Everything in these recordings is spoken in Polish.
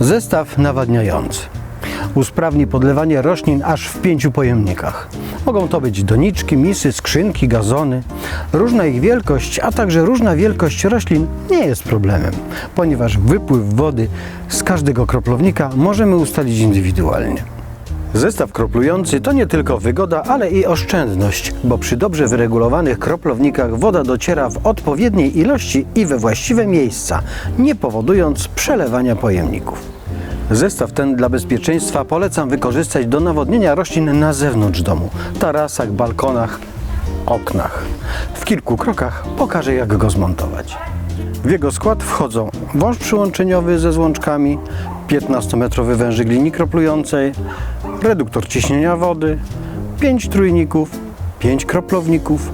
Zestaw nawadniający. Usprawni podlewanie roślin aż w pięciu pojemnikach. Mogą to być doniczki, misy, skrzynki, gazony. Różna ich wielkość, a także różna wielkość roślin nie jest problemem, ponieważ wypływ wody z każdego kroplownika możemy ustalić indywidualnie. Zestaw kroplujący to nie tylko wygoda, ale i oszczędność, bo przy dobrze wyregulowanych kroplownikach woda dociera w odpowiedniej ilości i we właściwe miejsca, nie powodując przelewania pojemników. Zestaw ten dla bezpieczeństwa polecam wykorzystać do nawodnienia roślin na zewnątrz domu, tarasach, balkonach, oknach. W kilku krokach pokażę jak go zmontować. W jego skład wchodzą wąż przyłączeniowy ze złączkami, 15-metrowy wężyk linii kroplującej, reduktor ciśnienia wody, 5 trójników, 5 kroplowników,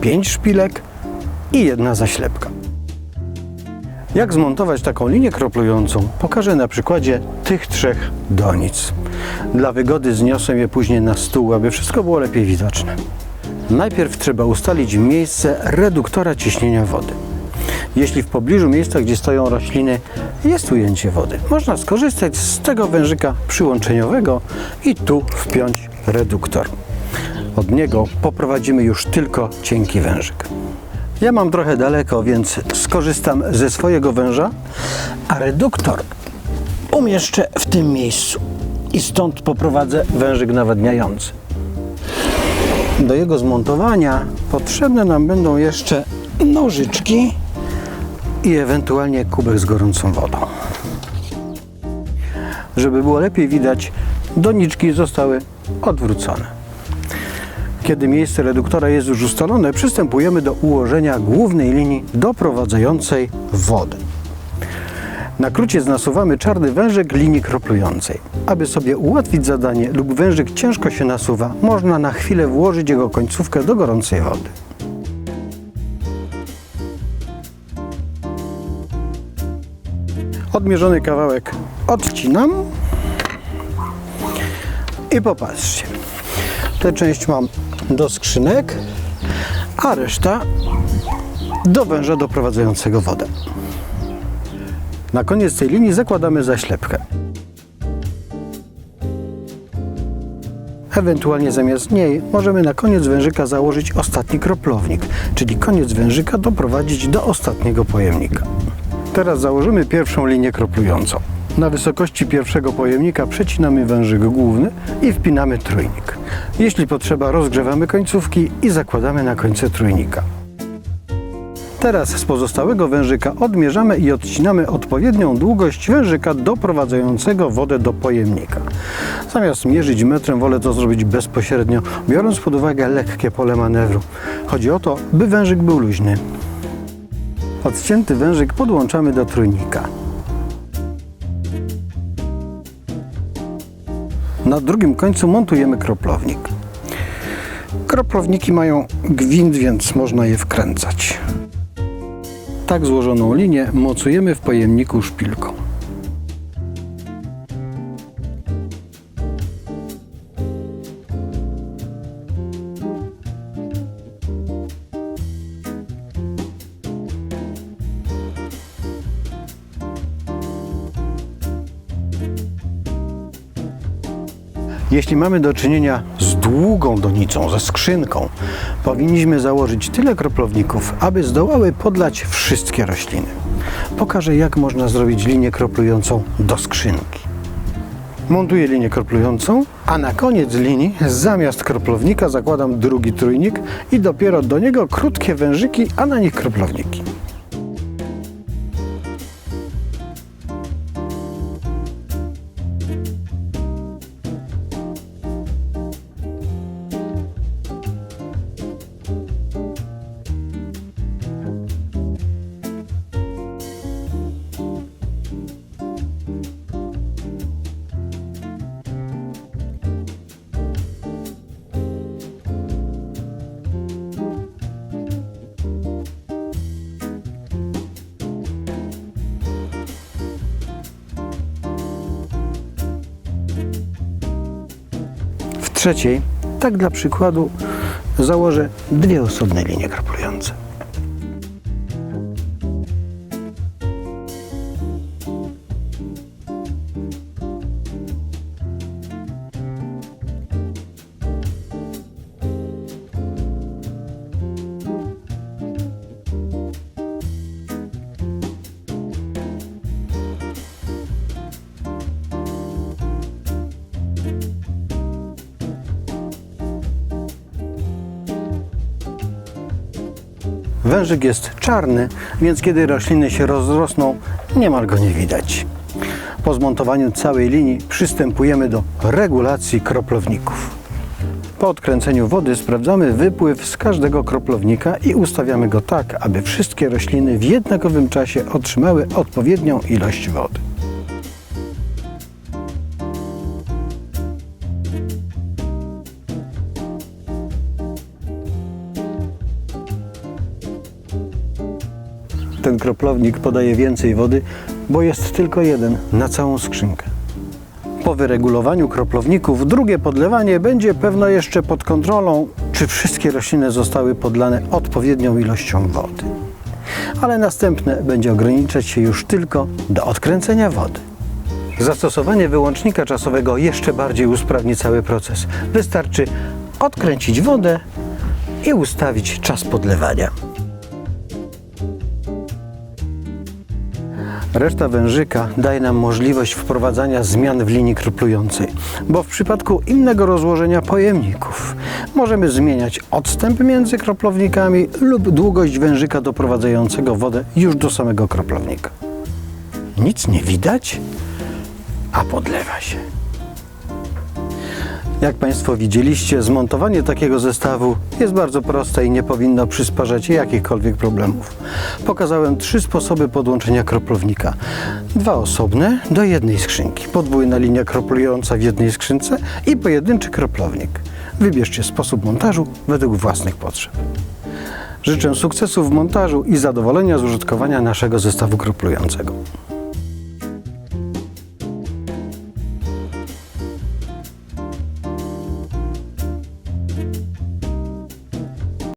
5 szpilek i jedna zaślepka. Jak zmontować taką linię kroplującą pokażę na przykładzie tych trzech donic. Dla wygody zniosę je później na stół, aby wszystko było lepiej widoczne. Najpierw trzeba ustalić miejsce reduktora ciśnienia wody. Jeśli w pobliżu miejsca, gdzie stoją rośliny, jest ujęcie wody, można skorzystać z tego wężyka przyłączeniowego i tu wpiąć reduktor. Od niego poprowadzimy już tylko cienki wężyk. Ja mam trochę daleko, więc skorzystam ze swojego węża, a reduktor umieszczę w tym miejscu i stąd poprowadzę wężyk nawadniający. Do jego zmontowania potrzebne nam będą jeszcze nożyczki i ewentualnie kubek z gorącą wodą. Żeby było lepiej widać, doniczki zostały odwrócone. Kiedy miejsce reduktora jest już ustalone, przystępujemy do ułożenia głównej linii doprowadzającej wodę. Na kruciec nasuwamy czarny wężyk linii kroplującej. Aby sobie ułatwić zadanie lub wężyk ciężko się nasuwa, można na chwilę włożyć jego końcówkę do gorącej wody. Odmierzony kawałek odcinam i popatrzcie. Tę część mam do skrzynek, a reszta do węża doprowadzającego wodę. Na koniec tej linii zakładamy zaślepkę. Ewentualnie zamiast niej możemy na koniec wężyka założyć ostatni kroplownik, czyli koniec wężyka doprowadzić do ostatniego pojemnika. Teraz założymy pierwszą linię kroplującą. Na wysokości pierwszego pojemnika przecinamy wężyk główny i wpinamy trójnik. Jeśli potrzeba, rozgrzewamy końcówki i zakładamy na końce trójnika. Teraz z pozostałego wężyka odmierzamy i odcinamy odpowiednią długość wężyka doprowadzającego wodę do pojemnika. Zamiast mierzyć metrem, wolę to zrobić bezpośrednio, biorąc pod uwagę lekkie pole manewru. Chodzi o to, by wężyk był luźny. Odcięty wężyk podłączamy do trójnika. Na drugim końcu montujemy kroplownik. Kroplowniki mają gwint, więc można je wkręcać. Tak złożoną linię mocujemy w pojemniku szpilką. Jeśli mamy do czynienia z długą donicą, ze skrzynką, powinniśmy założyć tyle kroplowników, aby zdołały podlać wszystkie rośliny. Pokażę, jak można zrobić linię kroplującą do skrzynki. Montuję linię kroplującą, a na koniec linii zamiast kroplownika zakładam drugi trójnik i dopiero do niego krótkie wężyki, a na nich kroplowniki. Trzeciej, tak dla przykładu, założę dwie osobne linie kroplujące. Wężyk jest czarny, więc kiedy rośliny się rozrosną, niemal go nie widać. Po zmontowaniu całej linii przystępujemy do regulacji kroplowników. Po odkręceniu wody sprawdzamy wypływ z każdego kroplownika i ustawiamy go tak, aby wszystkie rośliny w jednakowym czasie otrzymały odpowiednią ilość wody. Kroplownik podaje więcej wody, bo jest tylko jeden na całą skrzynkę. Po wyregulowaniu kroplowników drugie podlewanie będzie pewno jeszcze pod kontrolą, czy wszystkie rośliny zostały podlane odpowiednią ilością wody. Ale następne będzie ograniczać się już tylko do odkręcenia wody. Zastosowanie wyłącznika czasowego jeszcze bardziej usprawni cały proces. Wystarczy odkręcić wodę i ustawić czas podlewania. Reszta wężyka daje nam możliwość wprowadzania zmian w linii kroplującej, bo w przypadku innego rozłożenia pojemników możemy zmieniać odstęp między kroplownikami lub długość wężyka doprowadzającego wodę już do samego kroplownika. Nic nie widać, a podlewa się. Jak Państwo widzieliście, zmontowanie takiego zestawu jest bardzo proste i nie powinno przysparzać jakichkolwiek problemów. Pokazałem trzy sposoby podłączenia kroplownika. Dwa osobne do jednej skrzynki. Podwójna linia kroplująca w jednej skrzynce i pojedynczy kroplownik. Wybierzcie sposób montażu według własnych potrzeb. Życzę sukcesu w montażu i zadowolenia z użytkowania naszego zestawu kroplującego.